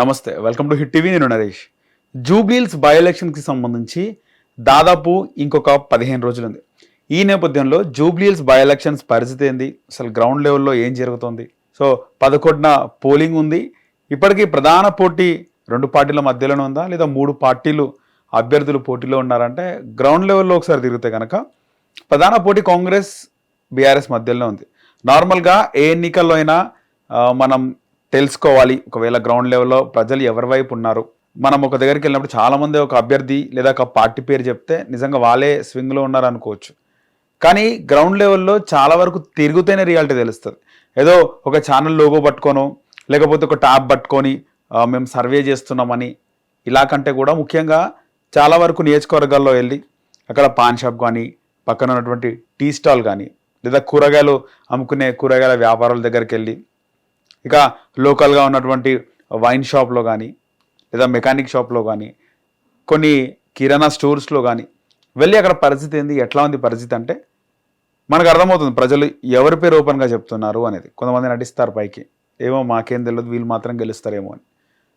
నమస్తే welcome to hit TV నేను Naresh. Jubilee Hills by ఎలక్షన్కి సంబంధించి దాదాపు ఇంకొక పదిహేను రోజులు ఉంది ఈ నేపథ్యంలో జూబ్లీల్స్ బై ఎలక్షన్స్ పరిస్థితి ఏంది? అసలు గ్రౌండ్ లెవెల్లో ఏం జరుగుతుంది? సో పదకొండున పోలింగ్ ఉంది. ఇప్పటికీ ప్రధాన పోటీ రెండు పార్టీల మధ్యలోనే ఉందా? లేదా మూడు పార్టీలు అభ్యర్థులు పోటీలో ఉన్నారంటే గ్రౌండ్ లెవెల్లో ఒకసారి తిరిగితే కనుక ప్రధాన పోటీ కాంగ్రెస్ బీఆర్ఎస్ మధ్యలో ఉంది. నార్మల్గా ఏ ఎన్నికల్లో అయినా మనం తెలుసుకోవాలి. ఒకవేళ గ్రౌండ్ లెవెల్లో ప్రజలు ఎవరి వైపు ఉన్నారు? మనం ఒక దగ్గరికి వెళ్ళినప్పుడు చాలామంది ఒక అభ్యర్థి లేదా ఒక పార్టీ పేరు చెప్తే నిజంగా వాళ్ళే స్వింగ్లో ఉన్నారు అనుకోవచ్చు కానీ గ్రౌండ్ లెవెల్లో చాలా వరకు తిరుగుతేనే రియాలిటీ తెలుస్తుంది. ఏదో ఒక ఛానల్ లోగో పట్టుకోను లేకపోతే ఒక ట్యాబ్ పట్టుకొని మేము సర్వే చేస్తున్నామని ఇలా కంటే కూడా ముఖ్యంగా చాలా వరకు నియోజకవర్గాల్లో వెళ్ళి అక్కడ పాన్ షాప్ కానీ పక్కన ఉన్నటువంటి టీ స్టాల్ కానీ లేదా కూరగాయలు అమ్ముకునే కూరగాయల వ్యాపారాల దగ్గరికి వెళ్ళి ఇక లోకల్గా ఉన్నటువంటి వైన్ షాప్లో కానీ లేదా మెకానిక్ షాప్లో కానీ కొన్ని కిరాణా స్టోర్స్లో కానీ వెళ్ళి అక్కడ పరిస్థితి ఏంది ఎట్లా ఉంది పరిస్థితి అంటే మనకు అర్థమవుతుంది ప్రజలు ఎవరి పేరు ఓపెన్గా చెప్తున్నారు అనేది. కొంతమంది నటిస్తారు పైకి. ఏమో మాకేం తెలియదు వీళ్ళు మాత్రం గెలుస్తారేమో అని.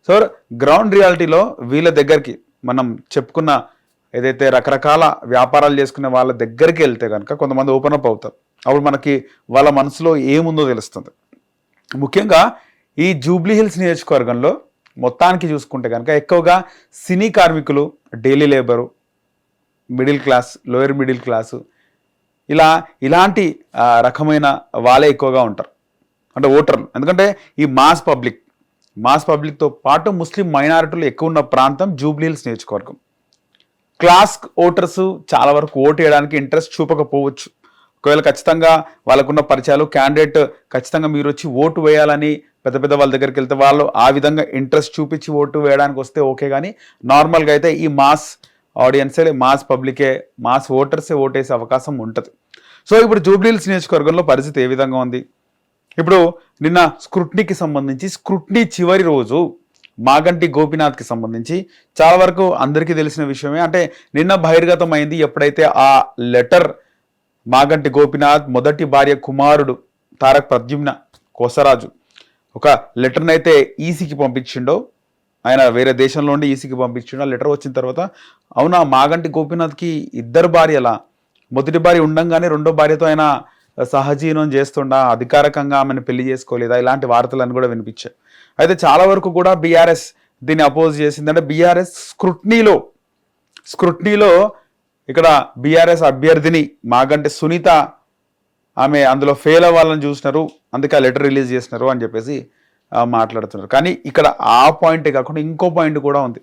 సో గ్రౌండ్ రియాలిటీలో వీళ్ళ దగ్గరికి మనం చెప్పుకున్న ఏదైతే రకరకాల వ్యాపారాలు చేసుకునే వాళ్ళ దగ్గరికి వెళ్తే కనుక కొంతమంది ఓపెన్ అప్ అవుతారు. అప్పుడు మనకి వాళ్ళ మనసులో ఏముందో తెలుస్తుంది. ముఖ్యంగా ఈ జూబ్లీ హిల్స్ నియోజకవర్గంలో మొత్తానికి చూసుకుంటే కనుక ఎక్కువగా సినీ కార్మికులు daily labour middle class lower middle class ఇలా ఇలాంటి రకమైన వాళ్ళే ఎక్కువగా ఉంటారు. అంటే ఓటర్లు. ఎందుకంటే ఈ మాస్ పబ్లిక్ మాస్ పబ్లిక్తో పాటు ముస్లిం మైనారిటీలు ఎక్కువ ఉన్న ప్రాంతం జూబ్లీ హిల్స్ నియోజకవర్గం. క్లాస్ ఓటర్స్ చాలా వరకు ఓటు వేయడానికి ఇంట్రెస్ట్ చూపకపోవచ్చు. ఒకవేళ ఖచ్చితంగా వాళ్ళకున్న పరిచయాలు క్యాండిడేట్ ఖచ్చితంగా మీరు వచ్చి ఓటు వేయాలని పెద్ద పెద్ద వాళ్ళ దగ్గరికి వెళ్తే వాళ్ళు ఆ విధంగా ఇంట్రెస్ట్ చూపించి ఓటు వేయడానికి వస్తే ఓకే కానీ నార్మల్గా అయితే ఈ మాస్ ఆడియన్సే మాస్ పబ్లికే మాస్ ఓటర్సే ఓటేసే అవకాశం ఉంటుంది. సో ఇప్పుడు జూబ్లీహిల్స్ నియోజకవర్గంలో పరిస్థితి ఏ విధంగా ఉంది? ఇప్పుడు నిన్న స్క్రూట్నీకి సంబంధించి స్క్రూట్నీ చివరి రోజు మాగంటి గోపీనాథ్కి సంబంధించి చాలా వరకు అందరికీ తెలిసిన విషయమే. అంటే నిన్న బహిర్గతం అయింది ఎప్పుడైతే ఆ లెటర్ మాగంటి గోపినాథ్ మొదటి భార్య కుమారుడు తారక్ ప్రద్యుమ్న కోసరాజు. ఒక లెటర్ని అయితే ఈసీకి పంపించిండో ఆయన వేరే దేశంలో ఉండి ఈసీకి పంపించిండో లెటర్ వచ్చిన తర్వాత అవునా మాగంటి గోపినాథ్కి ఇద్దరు భార్యలా? మొదటి భార్య ఉండంగానే రెండో భార్యతో ఆయన సహజీవనం చేస్తుండా? అధికారికంగా ఆమెను పెళ్ళి చేసుకోలేదా? ఇలాంటి వార్తలను కూడా వినిపించాయి. అయితే చాలా వరకు కూడా బీఆర్ఎస్ దీన్ని అపోజ్ చేసిందంటే బీఆర్ఎస్ స్క్రూట్నీలో స్క్రూట్నీలో ఇక్కడ బీఆర్ఎస్ అభ్యర్థిని మాగంటి సునీత ఆమె అందులో ఫెయిల్ అవ్వాలని చూసినారు అందుకే ఆ లెటర్ రిలీజ్ చేసినారు అని చెప్పేసి మాట్లాడుతున్నారు. కానీ ఇక్కడ ఆ పాయింట్ కాకుండా ఇంకో పాయింట్ కూడా ఉంది.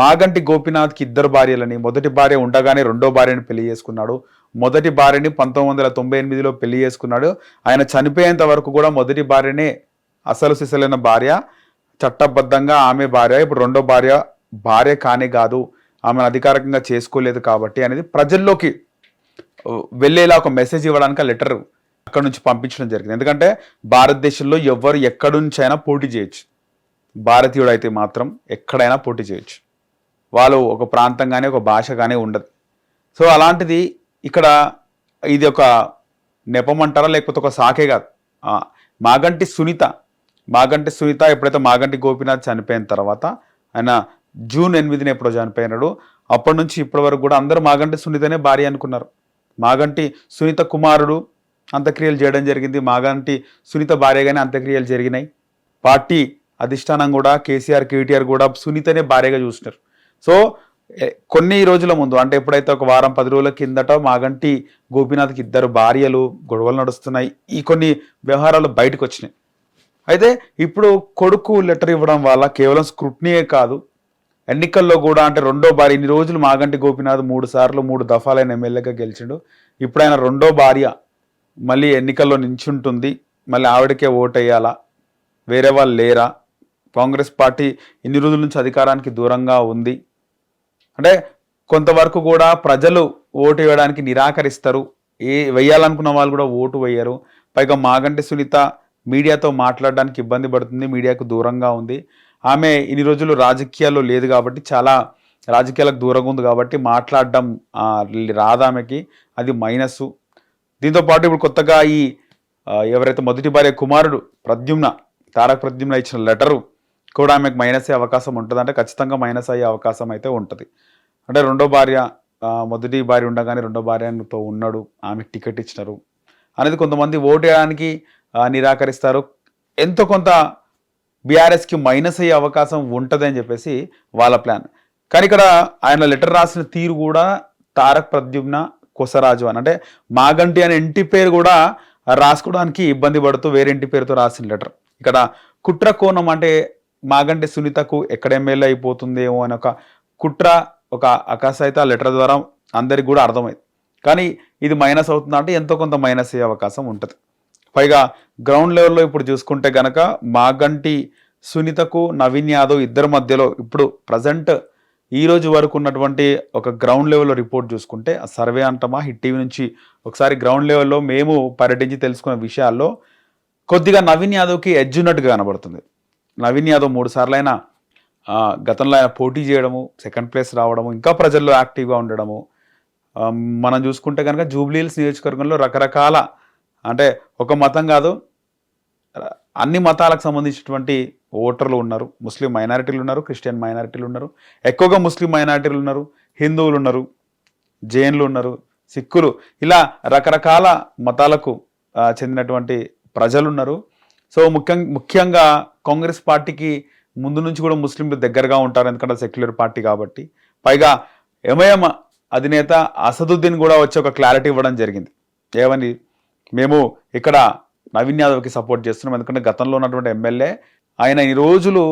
మాగంటి గోపినాథ్కి ఇద్దరు భార్యలని మొదటి భార్య ఉండగానే రెండో భార్యని పెళ్ళి చేసుకున్నాడు. మొదటి భార్యని పంతొమ్మిది వందల తొంభై ఎనిమిదిలో పెళ్ళి చేసుకున్నాడు. ఆయన చనిపోయేంత వరకు కూడా మొదటి భార్యనే అసలు సిసలైన భార్య చట్టబద్ధంగా ఆమె భార్య ఇప్పుడు రెండో భార్య భార్య కానే కాదు. ఆమెను అధికారికంగా చేసుకోలేదు కాబట్టి అనేది ప్రజల్లోకి వెళ్ళేలా ఒక మెసేజ్ ఇవ్వడానికి ఆ లెటర్ అక్కడ నుంచి పంపించడం జరిగింది. ఎందుకంటే భారతదేశంలో ఎవరు ఎక్కడి నుంచైనా పోటీ చేయొచ్చు. భారతీయుడు అయితే మాత్రం ఎక్కడైనా పోటీ చేయొచ్చు. వాళ్ళు ఒక ప్రాంతం కానీ ఒక భాష కానీ ఉండదు. సో అలాంటిది ఇక్కడ ఇది ఒక నెపమంటారా లేకపోతే ఒక సాకే కాదు. మాగంటి సునీత మాగంటి సునీత ఎప్పుడైతే మాగంటి గోపీనాథ్ చనిపోయిన తర్వాత ఆయన జూన్ ఎనిమిదిని ఎప్పుడో చనిపోయినాడు అప్పటి నుంచి ఇప్పటి వరకు కూడా అందరూ మాగంటి సునీతనే భార్య అనుకున్నారు. మాగంటి సునీత కుమారుడు అంత్యక్రియలు చేయడం జరిగింది. మాగంటి సునీత భార్యగానే అంత్యక్రియలు జరిగినాయి. పార్టీ అధిష్టానం కూడా కేసీఆర్ కేటీఆర్ కూడా సునీతనే భార్యగా చూసినారు. సో కొన్ని రోజుల ముందు అంటే ఎప్పుడైతే ఒక వారం పది రోజుల కిందట మాగంటి గోపీనాథ్కి ఇద్దరు భార్యలు గొడవలు నడుస్తున్నాయి. ఈ కొన్ని వ్యవహారాలు బయటకు వచ్చినాయి. అయితే ఇప్పుడు కొడుకు లెటర్ ఇవ్వడం వల్ల కేవలం స్క్రూట్నీయే కాదు. ఎన్నికల్లో కూడా అంటే రెండో భార్య ఇన్ని రోజులు మాగంటి గోపినాథ్ మూడు సార్లు మూడు దఫాలైన ఎమ్మెల్యేగా గెలిచిండు. ఇప్పుడు ఆయన రెండో భార్య మళ్ళీ ఎన్నికల్లో నించుంటుంది. మళ్ళీ ఆవిడకే ఓటేయాలా? వేరే వాళ్ళు లేరా? కాంగ్రెస్ పార్టీ ఇన్ని రోజుల నుంచి అధికారానికి దూరంగా ఉంది. అంటే కొంతవరకు కూడా ప్రజలు ఓటు వేయడానికి నిరాకరిస్తారు. ఏ వేయాలనుకున్న వాళ్ళు కూడా ఓటు వేయరు. పైగా మాగంటి సునీత మీడియాతో మాట్లాడడానికి ఇబ్బంది పడుతుంది. మీడియాకు దూరంగా ఉంది. ఆమె ఇన్ని రోజులు రాజకీయాల్లో లేదు కాబట్టి చాలా రాజకీయాలకు దూరంగా ఉంది కాబట్టి మాట్లాడడం ఆ, రాదు ఆమెకి. అది మైనస్. దీంతో పాటు ఇప్పుడు కొత్తగా ఈ ఎవరైతే మొదటి భార్య కుమారుడు ప్రద్యుమ్న తారక ప్రద్యుమ్న ఇచ్చిన లెటరు కూడా ఆమెకు మైనస్ అయ్యే అవకాశం ఉంటుంది అంటే ఖచ్చితంగా మైనస్ అయ్యే అవకాశం అయితే ఉంటుంది. అంటే రెండో భార్య మొదటి భార్య ఉండగానే రెండో భార్యతో ఉన్నాడు ఆమెకు టికెట్ ఇచ్చినారు. అనేది కొంతమంది ఓటు వేయడానికి నిరాకరిస్తారు. ఎంతో కొంత బీఆర్ఎస్కి మైనస్ అయ్యే అవకాశం ఉంటుంది అని చెప్పేసి వాళ్ళ ప్లాన్ కానీ ఇక్కడ ఆయన లెటర్ రాసిన తీరు కూడా తారక్ ప్రద్యుమ్న కొసరాజు అని. అంటే మాగంటి అనే ఇంటి పేరు కూడా రాసుకోవడానికి ఇబ్బంది పడుతూ వేరే ఇంటి పేరుతో రాసిన లెటర్ ఇక్కడ కుట్ర కోణం అంటే మాగంటి సునీతకు ఎక్కడ ఎమ్మెల్యే అయిపోతుందేమో అని ఒక కుట్ర ఒక అకాశ ఆ లెటర్ ద్వారా అందరికి కూడా అర్థమైంది. కానీ ఇది మైనస్ అవుతుందంటే ఎంతో కొంత మైనస్ అయ్యే అవకాశం ఉంటుంది. పైగా గ్రౌండ్ లెవెల్లో ఇప్పుడు చూసుకుంటే గనక మాగంటి సునీతకు నవీన్ యాదవ్ ఇద్దరి మధ్యలో ఇప్పుడు ప్రజెంట్ ఈ రోజు వరకు ఉన్నటువంటి ఒక గ్రౌండ్ లెవెల్లో రిపోర్ట్ చూసుకుంటే ఆ సర్వే అంటమా హిట్ టీవీ నుంచి ఒకసారి గ్రౌండ్ లెవెల్లో మేము పర్యటించి తెలుసుకున్న విషయాల్లో కొద్దిగా నవీన్ యాదవ్కి ఎడ్జ్ ఉన్నట్టుగా కనబడుతుంది. నవీన్ యాదవ్ మూడు సార్లైనా గతంలో ఆయన పోటీ చేయడము సెకండ్ ప్లేస్ రావడము ఇంకా ప్రజల్లో యాక్టివ్గా ఉండడము మనం చూసుకుంటే కనుక జూబ్లీహిల్స్ నియోజకవర్గంలో రకరకాల అంటే ఒక మతం కాదు అన్ని మతాలకు సంబంధించినటువంటి ఓటర్లు ఉన్నారు. ముస్లిం మైనారిటీలు ఉన్నారు క్రిస్టియన్ మైనారిటీలు ఉన్నారు. ఎక్కువగా ముస్లిం మైనారిటీలు ఉన్నారు హిందువులు ఉన్నారు జైన్లు ఉన్నారు సిక్కులు. ఇలా రకరకాల మతాలకు చెందినటువంటి ప్రజలు ఉన్నారు. సో ముఖ్యం ముఖ్యంగా కాంగ్రెస్ పార్టీకి ముందు నుంచి కూడా ముస్లింలు దగ్గరగా ఉంటారు. ఎందుకంటే సెక్యులర్ పార్టీ కాబట్టి. పైగా ఎంఐఎం అధినేత అసదుద్దీన్ కూడా వచ్చి ఒక క్లారిటీ ఇవ్వడం జరిగింది. ఏమని? మేము ఇక్కడ నవీన్ యాదవ్కి సపోర్ట్ చేస్తున్నాం. ఎందుకంటే గతంలో ఉన్నటువంటి ఎమ్మెల్యే ఆయన ఈ రోజులు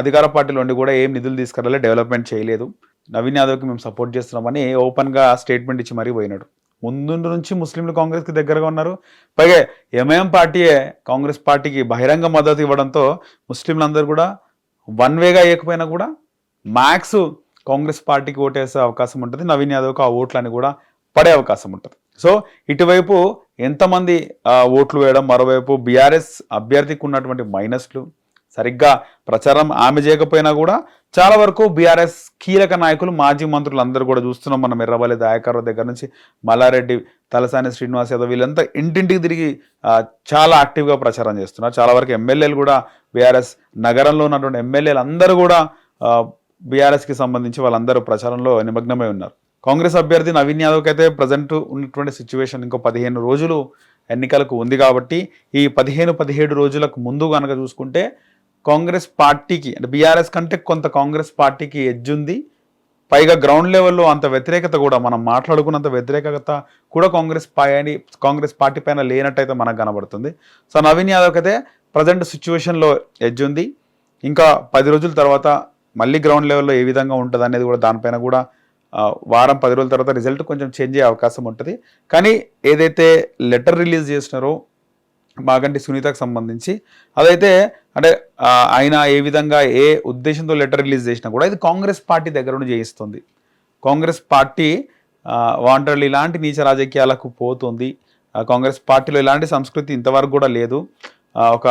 అధికార పార్టీలో ఉండి కూడా ఏం నిధులు తీసుకురాలే డెవలప్మెంట్ చేయలేదు. నవీన్ యాదవ్కి మేము సపోర్ట్ చేస్తున్నామని ఓపెన్గా స్టేట్మెంట్ ఇచ్చి మరీ పోయినాడు. ముందు నుంచి ముస్లింలు కాంగ్రెస్కి దగ్గరగా ఉన్నారు. పైగా ఎంఐఎం పార్టీయే కాంగ్రెస్ పార్టీకి బహిరంగ మద్దతు ఇవ్వడంతో ముస్లింలందరూ కూడా వన్ వేగా వేయకపోయినా కూడా మ్యాక్స్ కాంగ్రెస్ పార్టీకి ఓటేసే అవకాశం ఉంటుంది. నవీన్ యాదవ్కి ఆ ఓట్లని కూడా పడే అవకాశం ఉంటుంది. సో ఇటువైపు ఎంతమంది ఓట్లు వేయడం? మరోవైపు బీఆర్ఎస్ అభ్యర్థికి ఉన్నటువంటి మైనస్లు. సరిగ్గా ప్రచారం ఆమె చేయకపోయినా కూడా చాలా వరకు బీఆర్ఎస్ కీలక నాయకులు మాజీ మంత్రులు అందరూ కూడా చూస్తున్నాం మనం ఎర్రబల్లి దయాకర్ దగ్గర నుంచి మల్లారెడ్డి తలసాని శ్రీనివాస్ యాదవ్ వీళ్ళంతా ఇంటింటికి తిరిగి చాలా యాక్టివ్గా ప్రచారం చేస్తున్నారు. చాలా వరకు ఎమ్మెల్యేలు కూడా బీఆర్ఎస్ నగరంలో ఉన్నటువంటి ఎమ్మెల్యేలు అందరూ కూడా బీఆర్ఎస్కి సంబంధించి వాళ్ళందరూ ప్రచారంలో నిమగ్నమై ఉన్నారు. కాంగ్రెస్ అభ్యర్థి నవీన్ యాదవ్కి అయితే ప్రజెంట్ ఉన్నటువంటి సిచ్యువేషన్ ఇంకో పదిహేను రోజులు ఎన్నికలకు ఉంది కాబట్టి ఈ పదిహేను పదిహేడు రోజులకు ముందు కనుక చూసుకుంటే కాంగ్రెస్ పార్టీకి అంటే బీఆర్ఎస్ కంటే కొంత కాంగ్రెస్ పార్టీకి ఎడ్జ్ ఉంది. పైగా గ్రౌండ్ లెవెల్లో అంత వ్యతిరేకత కూడా మనం మాట్లాడుకున్నంత వ్యతిరేకత కూడా కాంగ్రెస్ పైన కాంగ్రెస్ పార్టీ పైన లేనట్టయితే మనకు కనబడుతుంది. సో నవీన్ యాదవ్కి అయితే ప్రజెంట్ సిచ్యువేషన్లో ఎడ్జ్ ఉంది. ఇంకా పది రోజుల తర్వాత మళ్ళీ గ్రౌండ్ లెవెల్లో ఏ విధంగా ఉంటుంది అనేది కూడా దానిపైన కూడా వారం పది రోజుల తర్వాత రిజల్ట్ కొంచెం చేంజ్ అయ్యే అవకాశం ఉంటుంది. కానీ ఏదైతే లెటర్ రిలీజ్ చేసినారో మాగంటి సునీతకు సంబంధించి అదైతే అంటే ఆయన ఏ విధంగా ఏ ఉద్దేశంతో లెటర్ రిలీజ్ చేసినా కూడా ఇది కాంగ్రెస్ పార్టీ దగ్గర నుండి చేయిస్తుంది. కాంగ్రెస్ పార్టీ వాంటర్లు ఇలాంటి నీచ రాజకీయాలకు పోతుంది. కాంగ్రెస్ పార్టీలో ఇలాంటి సంస్కృతి ఇంతవరకు కూడా లేదు. ఒక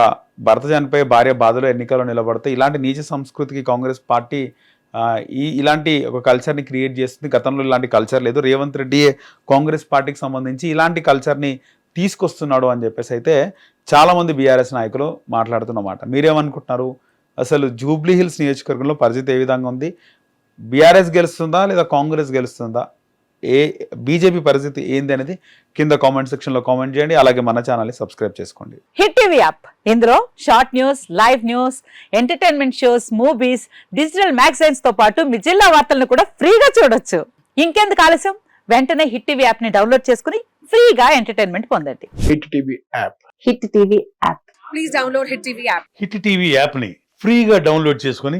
భర్త చనిపోయే భార్య బాధలో ఎన్నికల్లో నిలబడితే ఇలాంటి నీచ సంస్కృతికి కాంగ్రెస్ పార్టీ ఈ ఇలాంటి ఒక కల్చర్ని క్రియేట్ చేస్తుంది. గతంలో ఇలాంటి కల్చర్ లేదు. రేవంత్ రెడ్డి కాంగ్రెస్ పార్టీకి సంబంధించి ఇలాంటి కల్చర్ని తీసుకొస్తున్నాడు అని చెప్పేసి అయితే చాలామంది బీఆర్ఎస్ నాయకులు మాట్లాడుతున్నమాట మీరేమనుకుంటున్నారు? అసలు జూబ్లీహిల్స్ నియోజకవర్గంలో పరిస్థితి ఏ విధంగా ఉంది? బీఆర్ఎస్ గెలుస్తుందా లేదా కాంగ్రెస్ గెలుస్తుందా? ఏ బీజేపీ పరిస్థితి ఏంది అనేది కింద కామెంట్ సెక్షన్లో కామెంట్ చేయండి. అలాగే మన ఛానల్ని సబ్స్క్రైబ్ చేసుకోండి. Hit TV app. ఇందులో short news live news entertainment shows movies digital మ్యాగజైన్స్తో పాటు మీ జిల్లా వార్తలను కూడా ఫ్రీగా చూడొచ్చు. ఇంకెందుకు ఆలస్యం? వెంటనే హిట్ టీవీ యాప్ని డౌన్లోడ్ చేసుకుని ఫ్రీగా ఎంటర్టైన్మెంట్ పొందండి. Hit TV app. Hit TV app. Please download Hit TV app. Hit TV యాప్ని ఫ్రీగా డౌన్లోడ్ చేసుకొని